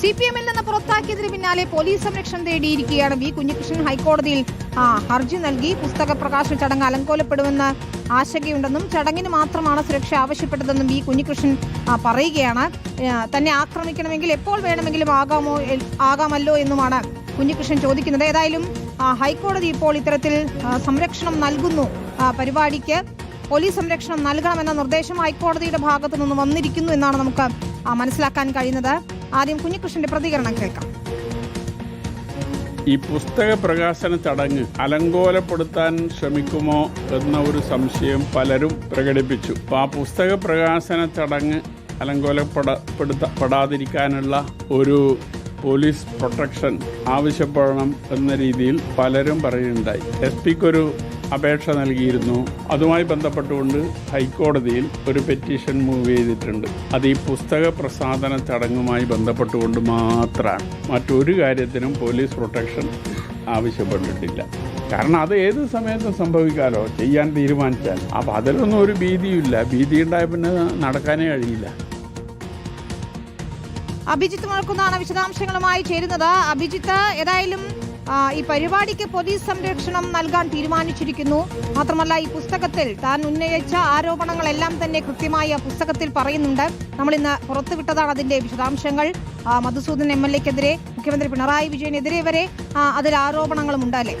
C P എമ്മിൽ നിന്ന് പുറത്താക്കിയതിന് പിന്നാലെ പോലീസ് സംരക്ഷണം തേടിയിരിക്കുകയാണ് വി കുഞ്ഞികൃഷ്ണൻ ഹൈക്കോടതിയിൽ. ഹർജി നൽകി. പുസ്തക പ്രകാശന ചടങ്ങ് അലങ്കോലപ്പെടുമെന്ന് ആശങ്കയുണ്ടെന്നും ചടങ്ങിന് മാത്രമാണ് സുരക്ഷ ആവശ്യപ്പെട്ടതെന്നും വി കുഞ്ഞികൃഷ്ണൻ പറയുകയാണ്. തന്നെ ആക്രമിക്കണമെങ്കിൽ എപ്പോൾ വേണമെങ്കിലും ആകാമോ ആകാമല്ലോ എന്നുമാണ് കുഞ്ഞികൃഷ്ണൻ ചോദിക്കുന്നത്. ഏതായാലും ഹൈക്കോടതി ഇപ്പോൾ ഇത്തരത്തിൽ സംരക്ഷണം നൽകുന്നു. പരിപാടിക്ക് പോലീസ് സംരക്ഷണം നൽകണമെന്ന നിർദ്ദേശം ഹൈക്കോടതിയുടെ ഭാഗത്തു നിന്ന് വന്നിരിക്കുന്നു എന്നാണ് നമുക്ക് മനസ്സിലാക്കാൻ കഴിയുന്നത്. ആദ്യം കുഞ്ഞികൃഷ്ണന്റെ പ്രതികരണം കേൾക്കാം. ഈ പുസ്തക പ്രകാശന ചടങ്ങ് അലങ്കോലപ്പെടുത്താൻ ശ്രമിക്കുമോ എന്ന ഒരു സംശയം പലരും പ്രകടിപ്പിച്ചു. ആ പുസ്തക പ്രകാശന ചടങ്ങ് അലങ്കോലപ്പെടപ്പെടാതിരിക്കാനുള്ള ഒരു പോലീസ് പ്രൊട്ടക്ഷൻ ആവശ്യപ്പെടണം എന്ന രീതിയിൽ പലരും പറയുന്നുണ്ടായി എസ് പിക്കൊരു അപേക്ഷ നൽകിയിരുന്നു. അതുമായി ബന്ധപ്പെട്ടുകൊണ്ട് ഹൈക്കോടതിയിൽ ഒരു പെറ്റീഷൻ മൂവ് ചെയ്തിട്ടുണ്ട്. അത് ഈ പുസ്തക പ്രസാധന ചടങ്ങുമായി ബന്ധപ്പെട്ടുകൊണ്ട് മാത്രമാണ്. മറ്റൊരു കാര്യത്തിനും പോലീസ് പ്രൊട്ടക്ഷൻ ആവശ്യപ്പെട്ടിട്ടില്ല. കാരണം അത് ഏത് സമയത്തും സംഭവിക്കാലോ? ചെയ്യാൻ തീരുമാനിച്ചാൽ. അപ്പം അതിലൊന്നും ഒരു ഭീതിയില്ല ഭീതി ഉണ്ടായ പിന്നെ നടക്കാനേ കഴിയില്ല. അഭിജിത്ത് മുഴക്കുന്നതാണ് വിശദാംശങ്ങളുമായി ചേരുന്നത്. അഭിജിത്ത് ഏതായാലും ഈ പരിപാടിക്ക് പോലീസ് സംരക്ഷണം നൽകാൻ തീരുമാനിച്ചിരിക്കുന്നു. മാത്രമല്ല ഈ പുസ്തകത്തിൽ താൻ ഉന്നയിച്ച ആരോപണങ്ങളെല്ലാം തന്നെ കൃത്യമായി ആ പുസ്തകത്തിൽ പറയുന്നുണ്ട്. നമ്മൾ ഇന്ന് പുറത്തുവിട്ടതാണ് അതിന്റെ വിശദാംശങ്ങൾ. മധുസൂദൻ എം എൽ എക്കെതിരെ മുഖ്യമന്ത്രി പിണറായി വിജയനെതിരെ വരെ അതിൽ ആരോപണങ്ങളും ഉണ്ടല്ലേ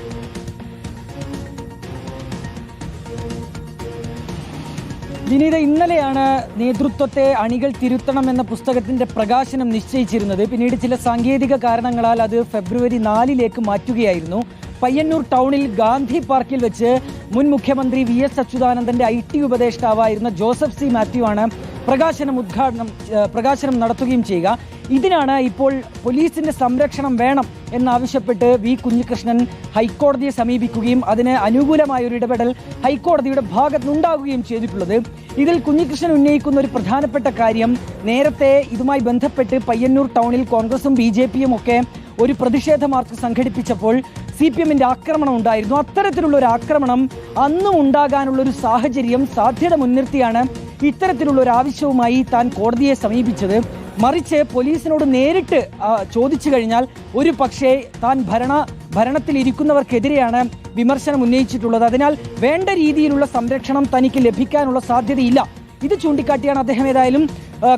വിനീത ഇന്നലെയാണ് നേതൃത്വത്തെ അണികൾ തിരുത്തണം എന്ന പുസ്തകത്തിന്റെ പ്രകാശനം നിശ്ചയിച്ചിരുന്നത്. പിന്നീട് ചില സാങ്കേതിക കാരണങ്ങളാൽ അത് ഫെബ്രുവരി നാലിലേക്ക് മാറ്റുകയായിരുന്നു. പയ്യന്നൂർ ടൗണിൽ ഗാന്ധി പാർക്കിൽ വെച്ച് മുൻ മുഖ്യമന്ത്രി വി എസ് അച്യുതാനന്ദന്റെ ഐ ടി ഉപദേഷ്ടാവായിരുന്ന ജോസഫ് സി മാത്യു ആണ് പ്രകാശനം ഉദ്ഘാടനം പ്രകാശനം നടത്തുകയും ചെയ്യുക. ഇതിനാണ് ഇപ്പോൾ പോലീസിന്റെ സംരക്ഷണം വേണം എന്നാവശ്യപ്പെട്ട് വി കുഞ്ഞികൃഷ്ണൻ ഹൈക്കോടതിയെ സമീപിക്കുകയും അതിന് അനുകൂലമായ ഒരു ഇടപെടൽ ഹൈക്കോടതിയുടെ ഭാഗത്തുനിന്നുണ്ടാകുകയും ചെയ്തിട്ടുള്ളത്. ഇതിൽ കുഞ്ഞികൃഷ്ണൻ ഉന്നയിക്കുന്ന ഒരു പ്രധാനപ്പെട്ട കാര്യം നേരത്തെ ഇതുമായി ബന്ധപ്പെട്ട് പയ്യന്നൂർ ടൗണിൽ കോൺഗ്രസും ബി ജെ പിയും ഒക്കെ ഒരു പ്രതിഷേധ മാർച്ച് സംഘടിപ്പിച്ചപ്പോൾ സി പി എമ്മിന്റെ ആക്രമണം ഉണ്ടായിരുന്നു. അത്തരത്തിലുള്ള ഒരു ആക്രമണം അന്നും ഉണ്ടാകാനുള്ള ഒരു സാഹചര്യം സാധ്യത മുൻനിർത്തിയാണ് ഇത്തരത്തിലുള്ള ഒരു ആവശ്യവുമായി താൻ കോടതിയെ സമീപിച്ചത്. മറിച്ച് പോലീസിനോട് നേരിട്ട് ചോദിച്ചു കഴിഞ്ഞാൽ ഒരു പക്ഷേ താൻ ഭരണ ഭരണത്തിൽ ഇരിക്കുന്നവർക്കെതിരെയാണ് വിമർശനം ഉന്നയിച്ചിട്ടുള്ളത്. അതിനാൽ വേണ്ട രീതിയിലുള്ള സംരക്ഷണം തനിക്ക് ലഭിക്കാനുള്ള സാധ്യതയില്ല. ഇത് ചൂണ്ടിക്കാട്ടിയാണ് അദ്ദേഹം ഏതായാലും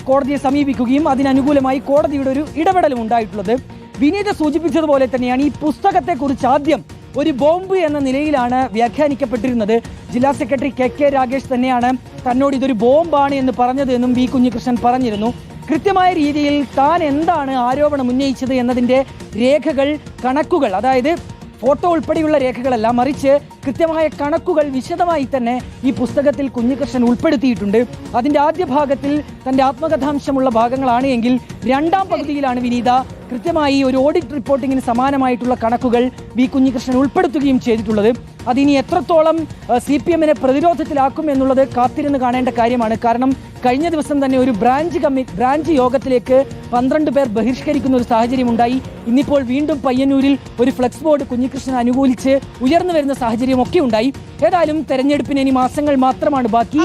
കോടതിയെ സമീപിക്കുകയും അതിനനുകൂലമായി കോടതിയുടെ ഒരു ഇടപെടലും ഉണ്ടായിട്ടുള്ളത്. വിനീത സൂചിപ്പിച്ചതുപോലെ തന്നെയാണ് ഈ പുസ്തകത്തെക്കുറിച്ച് ആദ്യം ഒരു ബോംബ് എന്ന നിലയിലാണ് വ്യാഖ്യാനിക്കപ്പെട്ടിരുന്നത്. ജില്ലാ സെക്രട്ടറി കെ കെ രാഗേഷ് തന്നെയാണ് തന്നോട് ഇതൊരു ബോംബാണ് എന്ന് പറഞ്ഞത് എന്നും വി കുഞ്ഞികൃഷ്ണൻ പറഞ്ഞിരുന്നു. കൃത്യമായ രീതിയിൽ താൻ എന്താണ് ആരോപണം ഉന്നയിച്ചത് എന്നതിന്റെ രേഖകൾ കണക്കുകൾ അതായത് ഫോട്ടോ ഉൾപ്പെടെയുള്ള രേഖകളല്ല മറിച്ച് കൃത്യമായ കണക്കുകൾ വിശദമായി തന്നെ ഈ പുസ്തകത്തിൽ കുഞ്ഞികൃഷ്ണൻ ഉൾപ്പെടുത്തിയിട്ടുണ്ട്. അതിന്റെ ആദ്യ ഭാഗത്തിൽ തന്റെ ആത്മകഥാംശമുള്ള ഭാഗങ്ങളാണ് എങ്കിൽ രണ്ടാം പകുതിയിലാണ് വിനീത കൃത്യമായി ഒരു ഓഡിറ്റ് റിപ്പോർട്ടിങ്ങിന് സമാനമായിട്ടുള്ള കണക്കുകൾ വി കുഞ്ഞികൃഷ്ണൻ ഉൾപ്പെടുത്തുകയും ചെയ്തിട്ടുള്ളത്. അതിനി എത്രത്തോളം സി പി എമ്മിനെ പ്രതിരോധത്തിലാക്കും എന്നുള്ളത് കാത്തിരുന്ന് കാണേണ്ട കാര്യമാണ്. കാരണം കഴിഞ്ഞ ദിവസം തന്നെ ഒരു ബ്രാഞ്ച് കമ്മി ബ്രാഞ്ച് യോഗത്തിലേക്ക് പന്ത്രണ്ട് പേർ ബഹിഷ്കരിക്കുന്ന ഒരു സാഹചര്യം ഉണ്ടായി ഇന്നിപ്പോൾ വീണ്ടും പയ്യന്നൂരിൽ ഒരു ഫ്ലെക്സ് ബോർഡ് കുഞ്ഞികൃഷ്ണൻ അനുകൂലിച്ച് ഉയർന്നു വരുന്ന സാഹചര്യം ഒക്കെ ഉണ്ടായി ഏതായാലും തെരഞ്ഞെടുപ്പിന് ഇനി മാസങ്ങൾ മാത്രമാണ് ബാക്കി.